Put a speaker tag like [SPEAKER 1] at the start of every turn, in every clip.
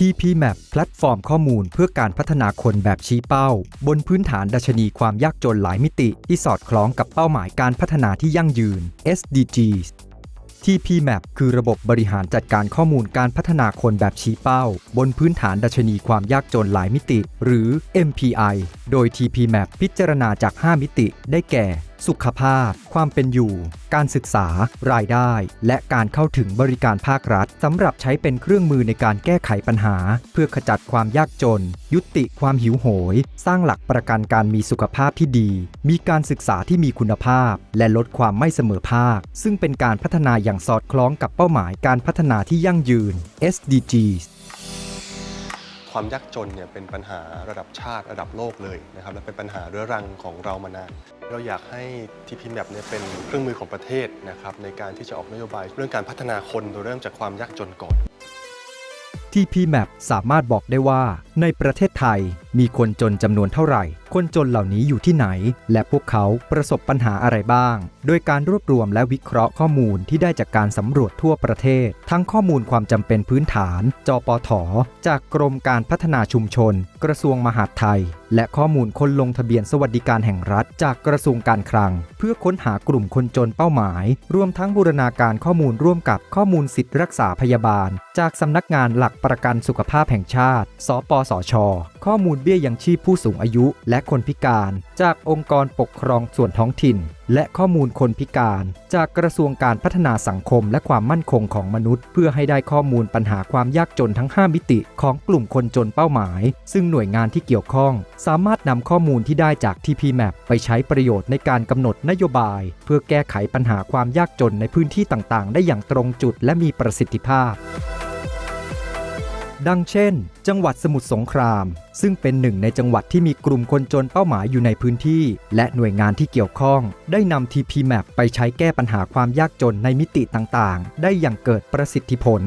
[SPEAKER 1] TPMap แพลตฟอร์มข้อมูลเพื่อการพัฒนาคนแบบชี้เป้า บนพื้นฐานดัชนีความยากจนหลายมิติ ที่สอดคล้องกับเป้าหมายการพัฒนาที่ยั่งยืน SDGs TPMap คือระบบบริหารจัดการข้อมูลการพัฒนาคนแบบชี้เป้า บนพื้นฐานดัชนีความยากจนหลายมิติ หรือ MPI โดย TPMap พิจารณาจาก 5 มิติ ได้แก่ สุขภาพ ความเป็นอยู่ การศึกษา รายได้ และการเข้าถึงบริการภาครัฐสำหรับใช้เป็นเครื่องมือในการแก้ไขปัญหา เพื่อขจัดความยากจน ยุติความหิวโหย สร้างหลักประกันการมีสุขภาพที่ดี มีการศึกษาที่มีคุณภาพ และลดความไม่เสมอภาค ซึ่งเป็นการพัฒนาอย่างสอดคล้องกับเป้าหมายการพัฒนาที่ยั่งยืน SDGs
[SPEAKER 2] ความยากจนเนี่ยเป็นปัญหาระดับชาติระดับโลกเลยนะครับและเป็นปัญหาเรื้อรังของเรามานาน เราอยากให้ที่พี map เนี่ยเป็นเครื่องมือของประเทศนะครับในการที่จะออกนโยบายเรื่องการพัฒนาคนโดยเริ่มจากความยากจนก่อน
[SPEAKER 1] TPMap สามารถบอกได้ว่า ในประเทศไทยมีคนจนจำนวนเท่าไหร่ คนจนเหล่านี้อยู่ที่ไหน และพวกเขาประสบปัญหาอะไรบ้าง โดยการรวบรวมและวิเคราะห์ข้อมูลที่ได้จากการสำรวจทั่วประเทศ ทั้งข้อมูลความจำเป็นพื้นฐาน จปท จากกรมการพัฒนาชุมชน กระทรวงมหาดไทยและข้อมูลคนลงทะเบียนสวัสดิการแห่งรัฐจากกระทรวงการคลัง เพื่อค้นหากลุ่มคนจนเป้าหมาย รวมทั้งบูรณาการข้อมูลร่วมกับข้อมูลสิทธิรักษาพยาบาล จากสำนักงานหลักประกันสุขภาพแห่งชาติ สปสช ข้อมูลเบี้ยยังชีพผู้สูงอายุ และคนพิการ จากองค์กรปกครองส่วนท้องถิ่น และข้อมูลคนพิการ จากกระทรวงการพัฒนาสังคมและความมั่นคงของมนุษย์ เพื่อให้ได้ข้อมูลปัญหาความยากจนทั้ง 5 มิติของกลุ่มคนจนเป้าหมาย ซึ่งหน่วยงานที่เกี่ยวข้อง สามารถนำข้อมูลที่ได้จาก TPMap ไปใช้ประโยชน์ในการกำหนดนโยบาย เพื่อแก้ไขปัญหาความยากจนในพื้นที่ต่างๆ ได้อย่างตรงจุดและมีประสิทธิภาพ ดังเช่น จังหวัดสมุทรสงคราม ซึ่งเป็นหนึ่งในจังหวัดที่มีกลุ่มคนจนเป้าหมายอยู่ในพื้นที่ และหน่วยงานที่เกี่ยวข้อง ได้นำ TPMap ไปใช้แก้ปัญหาความยากจนในมิติต่างๆ ได้อย่างเกิดประสิทธิผล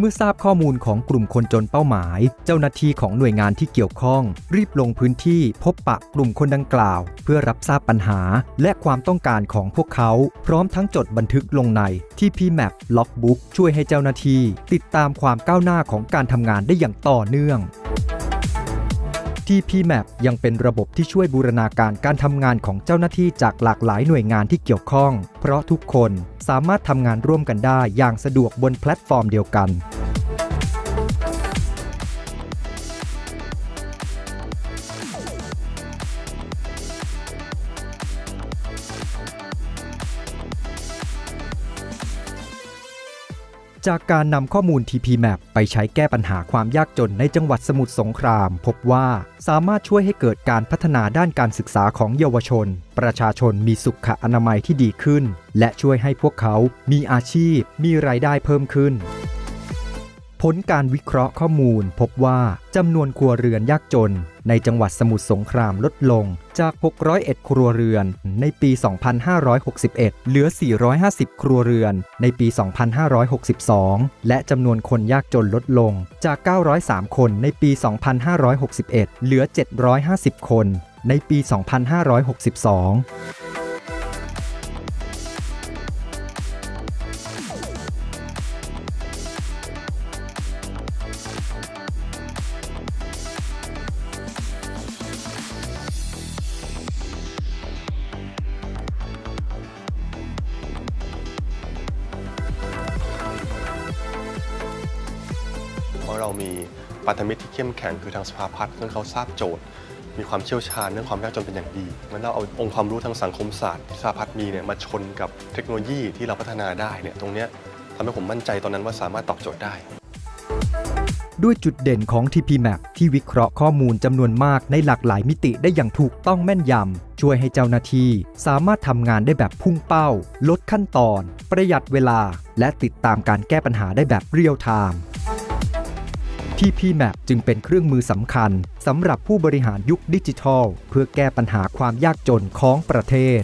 [SPEAKER 1] เมื่อทราบข้อมูลของกลุ่มคนจนเป้าหมาย เจ้าหน้าที่ของหน่วยงานที่เกี่ยวข้อง รีบลงพื้นที่พบปะกลุ่มคนดังกล่าว เพื่อรับทราบปัญหา และความต้องการของพวกเขา พร้อมทั้งจดบันทึกลงในที่ P-Map Logbook ช่วยให้เจ้าหน้าที่ ติดตามความก้าวหน้าของการทำงานได้อย่างต่อเนื่อง TPMap ยังเป็นระบบที่ช่วยบูรณาการการทำงานของเจ้าหน้าที่จากหลากหลายหน่วยงานที่เกี่ยวข้อง เพราะทุกคนสามารถทำงานร่วมกันได้อย่างสะดวกบนแพลตฟอร์มเดียวกัน จากการนำข้อมูล TPMap ไปใช้แก้ปัญหาความยากจนในจังหวัดสมุทรสงคราม พบว่าสามารถช่วยให้เกิดการพัฒนาด้านการศึกษาของเยาวชน ประชาชนมีสุขอนามัยที่ดีขึ้น และช่วยให้พวกเขามีอาชีพ มีรายได้เพิ่มขึ้น ผลการวิเคราะห์ข้อมูลพบว่าจำนวนครัวเรือนยากจน ในจังหวัดสมุทรสงครามลดลงจาก 601 ครัวเรือน ในปี 2561 เหลือ 450 ครัวเรือน ในปี 2562 และจำนวนคนยากจนลดลงจาก 903 คนในปี 2561 เหลือ 750 คน ในปี 2562
[SPEAKER 2] เพราะเรามีปัตมิตรที่เข้มแข็งคือทางสภาพัฒน์ซึ่งเขาทราบโจทย์ มีความเชี่ยวชาญเรื่องความยากจนเป็นอย่างดีมันเราเอาองค์ความรู้ทางสังคมศาสตร์ที่สภาพัฒน์มีเนี่ยมาชนกับเทคโนโลยีที่เราพัฒนาได้เนี่ยตรงเนี้ยทำให้ผมมั่นใจตอนนั้นว่าสามารถตอบโจทย์ได้
[SPEAKER 1] ด้วยจุดเด่นของ TPMap ที่วิเคราะห์ข้อมูลจำนวนมากในหลากหลายมิติได้อย่างถูกต้องแม่นยำ ช่วยให้เจ้าหน้าที่สามารถทำงานได้แบบพุ่งเป้า ลดขั้นตอน ประหยัดเวลา และติดตามการแก้ปัญหาได้แบบเรียลไทม์ TPMAP จึงเป็นเครื่องมือสำคัญสำหรับผู้บริหารยุคดิจิทัล เพื่อแก้ปัญหาความยากจนของประเทศ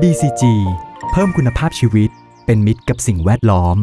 [SPEAKER 1] BCG เพิ่มคุณภาพชีวิตเป็นมิตรกับสิ่งแวดล้อม